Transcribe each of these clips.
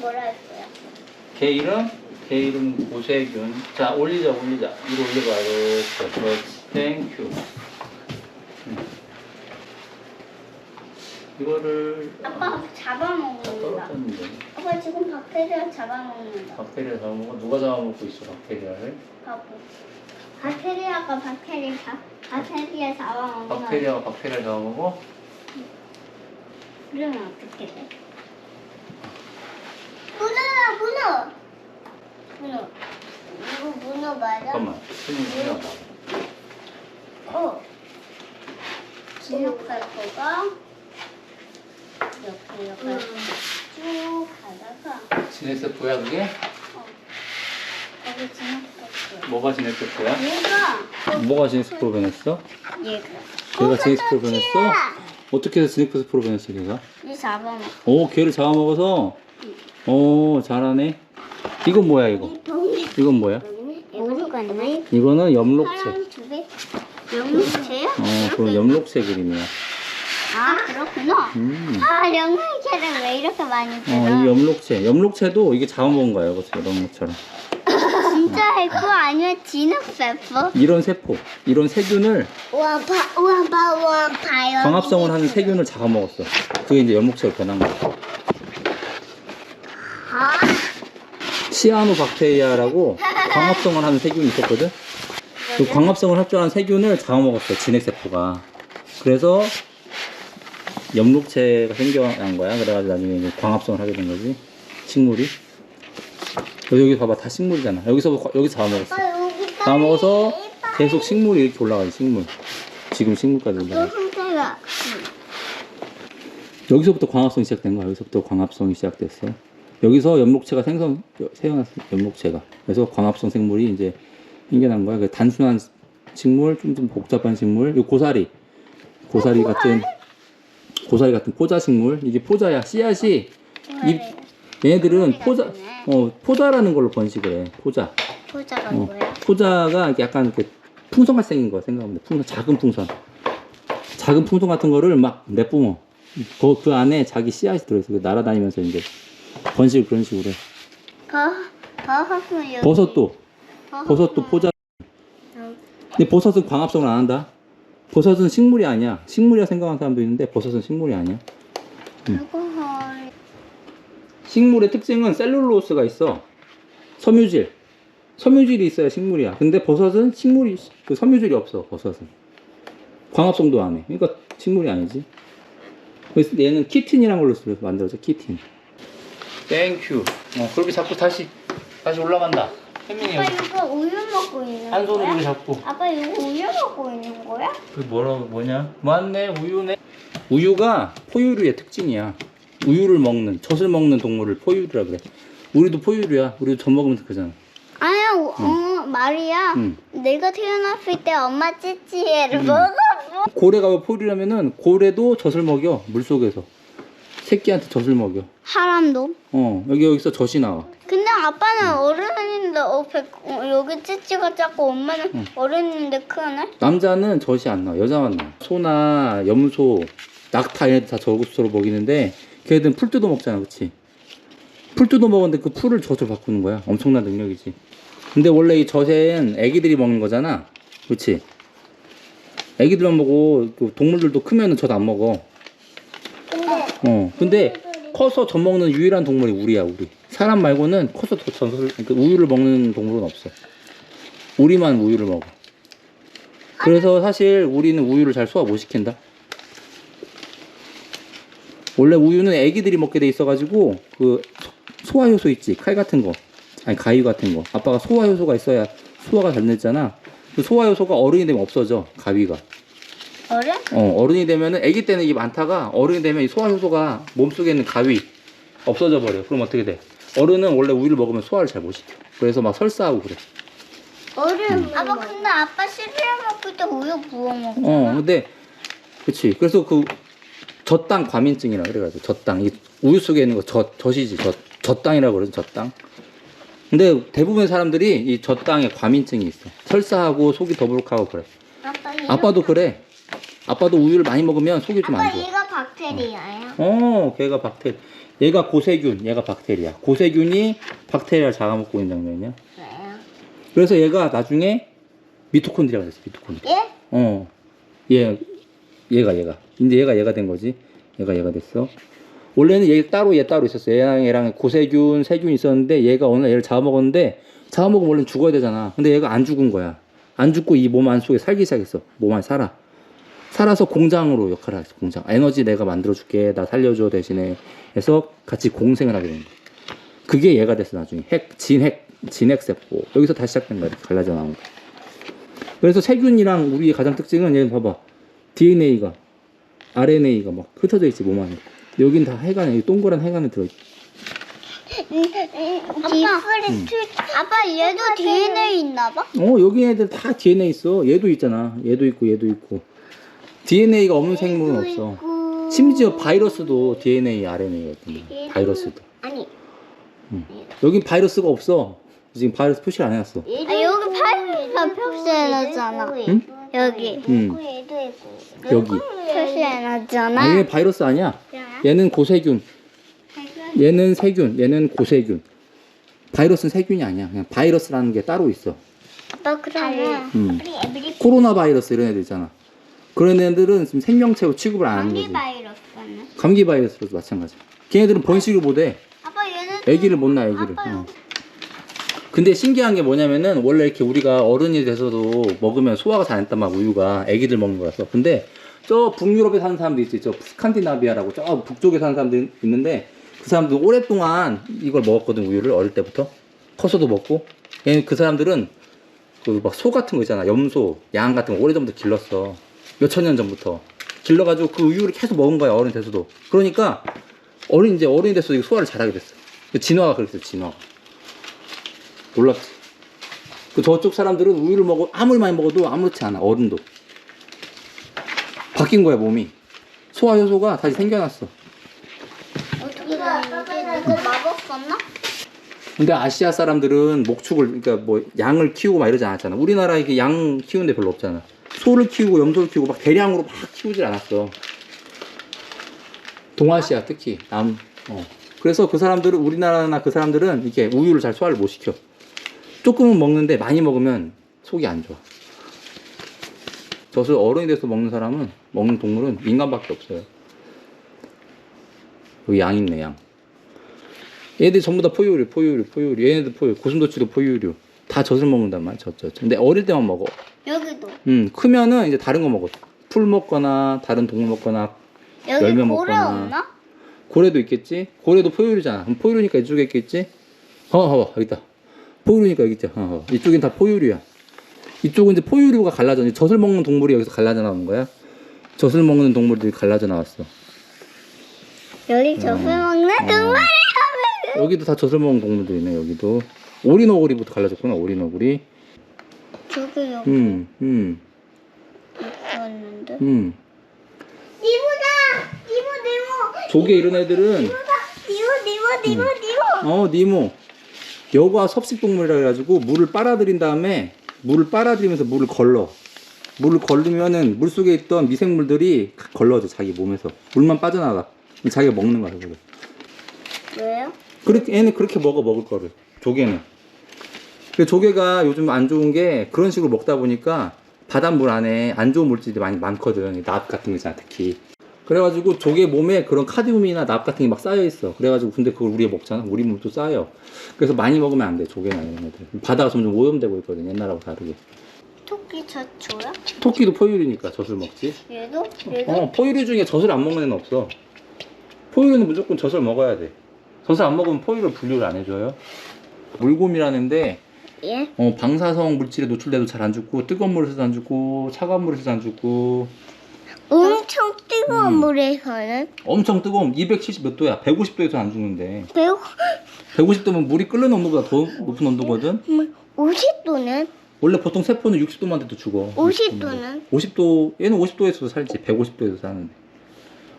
뭐라 할 거야? 걔 이름? 걔 이름 고세균. 자, 올리자, 올리자. 이거 올려봐. 이렇게. 그렇지. 땡큐. 음. 이거를 아빠 잡아먹는다. 떨어졌는데. 아빠 지금 박테리아 잡아먹는다. 박테리아 잡아먹어? 누가 잡아먹고 있어, 박테리아를? 바보. 박테리아가 박테리아 박테리아 잡아먹는 박테리아가 박테리아 잡아먹어? 그러면 어떻게 돼? 문어야 문어. 문어. 이거 문어 맞아? 잠깐만. 생각나. 어. 진흙살코가 이렇게 이렇게 쭉 가다가 지네스프야, 그게? 어. 거기 진흙살코. 뭐가 지네스프야? 얘가 뭐가 지네스프로 변했어? 얘가. 걔가 지네스프로 변했어? 어떻게 해서 지네스프로 변했어, 걔가? 이 잡아먹. 오, 걔를 잡아먹어서? 오, 잘하네. 이건 뭐야, 이거? 이건 뭐야? 이거는 염록체. 사람 두 개. 영웅체요? 어, 그럼 염록체 그림이야. 아 그렇구나. 음. 아 영웅체를 왜 이렇게 많이 어, 들어? 이 염록체. 염록체도 이게 잡아먹은 거야, 이거 이런 것처럼. 진짜 해코 아니면 진흙 페퍼? 이런 세포, 이런 세균을 와봐 와봐 와봐요. 광합성을 하는 세균을 잡아먹었어. 그게 이제 염록체로 변한 거야. 아 시아노박테리아라고 광합성을 하는 세균이 있었거든. 그 광합성을 합주하는 세균을 잡아먹었어, 진핵세포가. 그래서 염록체가 생겨난 거야. 그래가지고 나중에 광합성을 하게 된 거지. 식물이. 여기, 봐봐, 다 식물이잖아. 여기서, 여기 잡아먹었어. 잡아먹어서 계속 식물이 이렇게 올라가지, 식물. 지금 식물까지 또 올라가. 여기서부터 광합성이 시작된 거야. 여기서부터 광합성이 시작됐어. 여기서 염록체가 생성, 생겨났어, 염록체가. 그래서 광합성 생물이 이제 생겨난 거야. 그 단순한 식물, 좀, 좀 복잡한 식물, 요 고사리. 고사리 같은, 고사리 같은 포자 식물. 이게 포자야. 씨앗이, 이, 얘네들은 포자, 어, 포자라는 걸로 번식을 해. 포자. 포자가 어, 뭐야? 포자가 이렇게 약간 이렇게 풍선같이 생긴 거야. 생각하면 돼. 풍선, 작은 풍선. 작은 풍선 같은 거를 막 내뿜어. 그, 그 안에 자기 씨앗이 들어있어. 그 날아다니면서 이제 번식을 그런 식으로 해. 버 버섯은 여기. 버섯도, 버섯도 포자. 응. 근데 버섯은 광합성을 안 한다. 버섯은 식물이 아니야. 식물이라 생각하는 사람도 있는데 버섯은 식물이 아니야. 알코올. 식물의 특징은 셀룰로스가 있어. 섬유질. 섬유질이 있어야 식물이야. 근데 버섯은 식물이, 그 섬유질이 없어, 버섯은. 광합성도 안 해. 그러니까 식물이 아니지. 그래서 얘는 키틴이라는 걸로 쓰- 만들어져, 키틴. 땡큐. 어, 그렇게 자꾸 다시, 다시 올라간다. 혜민이 아빠 이거 우유 먹고 있는 한 손으로 거야? 이렇게 잡고. 아빠 이거 우유 먹고 있는 거야? 그 뭐라, 뭐냐? 맞네, 우유네. 우유가 포유류의 특징이야. 우유를 먹는, 젖을 먹는 동물을 포유류라 그래. 우리도 포유류야. 우리도 젖 먹으면 그잖아. 아니야, 어, 어, 말이야. 응. 내가 태어났을 때 엄마 찌찌애를 응. 먹었어. 고래가 왜 포유류라면은 고래도 젖을 먹여 물속에서 새끼한테 젖을 먹여. 사람도? 어 여기 여기서 젖이 나와. 근데 아빠는 어른인데 어, 배, 어, 여기 찌찌가 작고 엄마는 응. 어른인데 크네? 남자는 젖이 안 나와. 여자만 나와. 소나 염소 낙타 얘네들 다 젖으로 먹이는데 걔들은 풀 뜯어 먹잖아 그치? 풀 뜯어 먹었는데 그 풀을 젖으로 바꾸는 거야. 엄청난 능력이지. 근데 원래 이 젖은 애기들이 먹는 거잖아. 그치? 애기들만 먹어 그 동물들도 크면은 젖안 먹어 어. 근데 커서 젖 먹는 유일한 동물이 우리야 우리. 사람 말고는 커서 젖, 그러니까 우유를 먹는 동물은 없어. 우리만 우유를 먹어. 그래서 사실 우리는 우유를 잘 소화 못 시킨다. 원래 우유는 애기들이 먹게 돼 있어가지고 그 소- 소화 효소 있지? 칼 같은 거. 아니 가위 같은 거. 아빠가 소화 효소가 있어야 소화가 잘 됐잖아. 그 소화 효소가 어른이 되면 없어져 가위가 어른? 어, 어른이 되면은 아기 때는 이게 많다가 어른이 되면 이 소화 효소가 몸속에 있는 가위 없어져 버려. 그럼 어떻게 돼? 어른은 원래 우유를 먹으면 소화를 잘 못 시켜. 그래서 막 설사하고 그래. 어른. 아빠 근데 아빠 시리얼 먹을 때 우유 부어 먹어. 어, 근데 그치. 그래서 그 젖당 과민증이라 그래가지고 젖당 이 우유 속에 있는 거 젖, 젖이지 젖, 젖당이라고 그러죠 젖당. 근데 대부분의 사람들이 이 젖당에 과민증이 있어. 설사하고 속이 더부룩하고 그래. 아빠 아빠도 그래. 아빠도 우유를 많이 먹으면 속이 좀 안 아빠 좋아. 이거 박테리아야. 어, 걔가 박테 얘가 고세균, 얘가 박테리아. 고세균이 박테리아를 잡아먹고 있는 장면이야. 그래서 얘가 나중에 미토콘드리아가 됐어, 미토콘드리아. 예? 어. 얘, 얘가, 얘가. 이제 얘가 얘가 된 거지. 얘가 얘가 됐어. 원래는 얘 따로 얘 따로 있었어. 얘랑 얘랑 고세균, 세균 있었는데 얘가 어느 날 얘를 잡아먹었는데 잡아먹으면 원래 죽어야 되잖아. 근데 얘가 안 죽은 거야. 안 죽고 이 몸 안 속에 살기 시작했어. 몸 안에 살아. 살아서 공장으로 역할을 하겠어. 공장. 에너지 내가 만들어줄게. 나 살려줘 대신에. 해서 같이 공생을 하게 된 거야. 그게 얘가 됐어 나중에. 핵, 진핵, 진핵세포. 여기서 다시 시작된 거야. 이렇게 갈라져 나온 거야. 그래서 세균이랑 우리의 가장 특징은 얘 봐봐. DNA가 RNA가 막 흩어져 있지 몸 안에. 여긴 다 해관에 이 동그란 해관에 들어있지. 아빠, 아빠 얘도 DNA 있나 봐? 어 여기 애들 다 DNA 있어. 얘도 있잖아. 얘도 있고 얘도 있고. DNA가 없는 생물은 없어. 심지어 바이러스도 DNA, RNA거든. 바이러스도. 아니, 여긴 바이러스가 없어. 지금 바이러스 표시를 안 해놨어. 아, 여기 파이가 표시해놨잖아. 응? 여기 응. 여기. 표시해놨잖아. 아니 얘 바이러스 아니야. 얘는 고세균. 얘는 세균. 얘는 고세균. 바이러스는 세균이 아니야. 그냥 바이러스라는 게 따로 있어. 아빠 그러면 음. 코로나 바이러스 이런 애들 있잖아. 그런 애들은 지금 생명체로 취급을 안 하는 거지. 바이러스는? 감기 바이러스로도 마찬가지야. 걔네들은 번식을 못해. 아빠 얘는 애기를 못 낳아, 애기를. 어. 근데 신기한 게 뭐냐면은 원래 이렇게 우리가 어른이 돼서도 먹으면 소화가 잘안 됐단 말이야, 우유가. 애기들 먹는 거라서. 근데 저 북유럽에 사는 사람들 있지, 저 스칸디나비아라고 저 북쪽에 사는 사람들 있는데 그 사람들 오랫동안 이걸 먹었거든, 우유를 어릴 때부터. 커서도 먹고. 얘는 그 사람들은 그 막 소 같은 거 있잖아, 염소, 양 같은 거 오래전부터 길렀어. 몇천 년 전부터. 길러가지고 그 우유를 계속 먹은 거야, 어른 돼서도. 그러니까 어린 이제 어른이 돼서 이거 소화를 잘하게 됐어. 그 진화가 그랬어, 진화. 몰랐지. 그 저쪽 사람들은 우유를 먹어 아무리 많이 먹어도 아무렇지 않아. 어른도. 바뀐 거야 몸이. 소화 효소가 다시 생겨났어. 어떻게 마법 썼나? 근데 아시아 사람들은 목축을 그러니까 뭐 양을 키우고 막 이러지 않았잖아. 우리나라 이게 양 키우는 데 별로 없잖아. 소를 키우고 염소를 키우고 막 대량으로 막 키우질 않았어. 동아시아 특히 남 어. 그래서 그 사람들은 우리나라나 그 사람들은 이렇게 우유를 잘 소화를 못 시켜. 조금은 먹는데 많이 먹으면 속이 안 좋아. 젖을 어른이 돼서 먹는 사람은 먹는 동물은 인간밖에 없어요. 여기 양 있네 양. 얘들 전부 다 포유류, 포유류, 포유류. 얘네들 포유, 고슴도치도 포유류. 다 젖을 먹는단 말이야, 젖, 젖. 근데 어릴 때만 먹어. 여기도 음, 크면은 이제 다른 거 먹어. 풀 먹거나, 다른 동물 먹거나, 여기 열매 고래 먹거나. 없나? 고래도 있겠지? 고래도 포유류잖아. 그럼 포유류니까 이쪽에 있겠지? 어, 봐봐, 여기 있다. 포유류니까 여기 있죠. 어, 어. 이쪽엔 다 포유류야. 이쪽은 이제 포유류가 갈라져. 이제 젖을 먹는 동물이 여기서 갈라져 나오는 거야. 젖을 먹는 동물들이 갈라져 나왔어. 여기 젖을 먹는 동물. 여기도 다 젖을 먹는 동물들이네, 여기도. 오리너구리부터 갈라졌구나, 오리너구리. 저기 여기 음, 음, 있었는데. 음. 니모다! 니모 니모! 조개 이런 애들은 니모 니모 니모 니모! 어 니모 여과 섭식동물이라 해가지고 물을 빨아들인 다음에 물을 빨아들이면서 물을 걸러 물을 걸르면은 물 속에 있던 미생물들이 걸러져 자기 몸에서 물만 빠져나가 자기가 먹는 거야 그걸 왜요? 그렇게 얘는 그렇게 먹어 먹을 거를 조개는. 그 조개가 요즘 안 좋은 게 그런 식으로 먹다 보니까 바닷물 안에 안 좋은 물질이 많이 많거든 납 같은 거 있잖아 특히. 그래가지고 조개 몸에 그런 카디움이나 납 같은 게 막 쌓여 있어. 그래가지고 근데 그걸 우리가 먹잖아. 우리 몸도 쌓여. 그래서 많이 먹으면 안 돼 조개나 이런 애들. 바다가 점점 오염되고 있거든 옛날하고 다르게. 토끼 젖 줘요? 토끼도 포유류니까 젖을 먹지. 얘도? 얘도? 어 포유류 중에 젖을 안 먹는 애는 없어. 포유류는 무조건 젖을 먹어야 돼. 젖을 안 먹으면 포유류 분류를 안 해줘요 물곰이라는데 예? 어, 방사성 물질에 노출돼도 잘 안 죽고 뜨거운 물에서도 안 죽고 차가운 물에서도 안 죽고. 엄청 뜨거운 음. 물에서는? 엄청 뜨거운 270 몇 도야. 150도에서 안 죽는데. 매우 150도면 물이 끓는 온도보다 더 높은 온도거든. 50도는? 원래 보통 세포는 60도만 돼도 죽어. 50도는? 50도 얘는 50도에서도 살지. 150도에서 사는데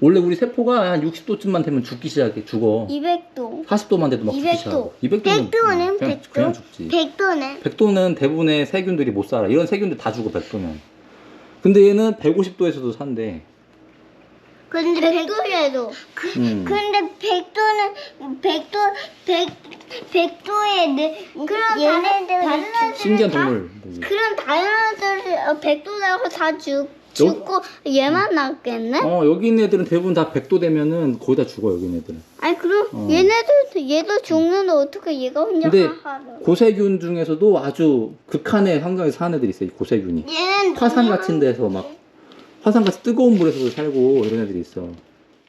원래 우리 세포가 한 60도쯤만 되면 죽기 시작해 죽어 200도 40도만 돼도 막 죽기 200도. 시작하고 200도는 100도는 그냥, 100도? 그냥 죽지 100도는? 100도는 대부분의 세균들이 못 살아. 이런 세균들 다 죽어, 100도면. 근데 얘는 150도에서도 산대. 근데 백도에도. 음. 근데 백도는 백도 백 백도에 내 그럼 얘네들 다른 애들 신기한 동물. 그럼 다른 애들이 어, 백도라고 다 죽, 죽고 얘만 남겠네? 어 여기 있는 애들은 대부분 다 백도 되면은 거의 다 죽어 여기 있는 애들은. 아니 그럼 어. 얘네들도 얘도 죽는데 어떻게 얘가 혼자 근데 하하를? 고세균 중에서도 아주 극한의 환경에 서 사는 애들이 있어요. 이 고세균이. 얘는 화산 같은 데서 막 화산 같이 뜨거운 물에서도 살고 이런 애들이 있어.